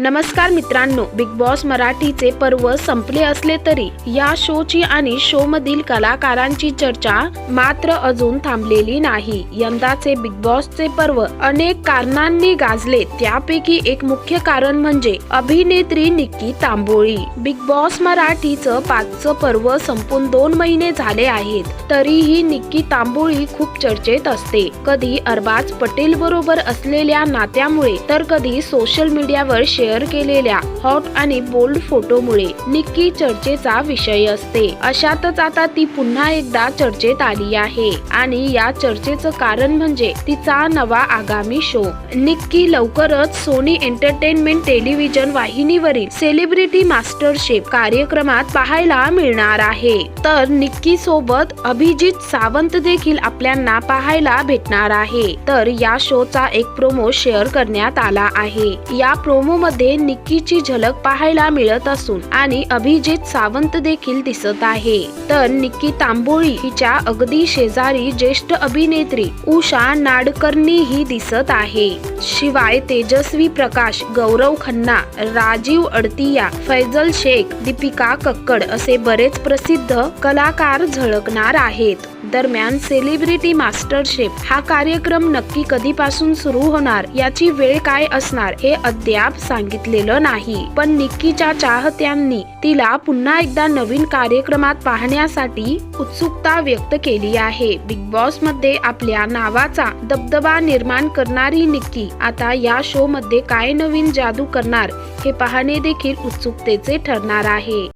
नमस्कार मित्रांनो big boss मराठीचे पर्व संपले असले तरी या शोची आणि शो मधील कलाकारांची चर्चा मात्र अजून थांबलेली नाही. यंदाचे बिग बॉसचे पर्व अनेक कारणांनी गाजले. त्यापैकी एक मुख्य कारण म्हणजे अभिनेत्री निक्की तांबोळी. बिग बॉस मराठीचं पाचचं पर्व संपून दोन महिने झाले आहेत. तरीही निक्की तांबोळी खूप चर्चेत असते. कधी अरबाज पटेल बरोबर असलेल्या नात्यामुळे तर कधी सोशल मीडियावर शेअर केलेल्या हॉट आणि बोल्ड फोटोमुळे निक्की चर्चेचा विषय असते. अशातच आता ती पुन्हा एकदा चर्चेत आली आहे. आणि या चर्चेचं कारण म्हणजे तिचा नवा आगामी शो निक्की लवकरच सोनी एंटरटेनमेंट टेलिव्हिजन वाहिनीवरील सेलिब्रिटी मास्टर शेफ कार्यक्रमात पाहायला मिळणार आहे. तर निक्की सोबत अभिजित सावंत देखील आपल्यांना पाहायला भेटणार आहे. तर या शोचा एक प्रोमो शेअर करण्यात आला आहे. या प्रोमो मध्ये निक्कीची झलक पाहायला मिळत असून आणि अभिजित सावंत देखील दिसत आहे. तर निक्की तांबोळी हिच्या अगदी शेजारी ज्येष्ठ अभिनेत्री उषा नाडकर्णी ही दिसत आहे. शिवाय तेजस्वी प्रकाश गौरव खन्ना राजीव अडतिया फैजल शेख दीपिका कक्कड असे बरेच प्रसिद्ध कलाकार झळकणार आहेत. दरम्यान सेलिब्रिटी मास्टर शेफ हा कार्यक्रम नक्की कधीपासून सुरू होणार याची वेळ काय असणार हे अद्याप सांग सांगितलेलं नाही. पण निक्कीच्या चाहत्यांनी तिला पुन्हा एकदा नवीन कार्यक्रमात पाहण्यासाठी उत्सुकता व्यक्त केली आहे. बिग बॉसमध्ये आपल्या नावाचा दबदबा निर्माण करणारी निक्की आता या शो मध्ये काय नवीन जादू करणार हे पाहणे देखील उत्सुकतेचे ठरणार आहे.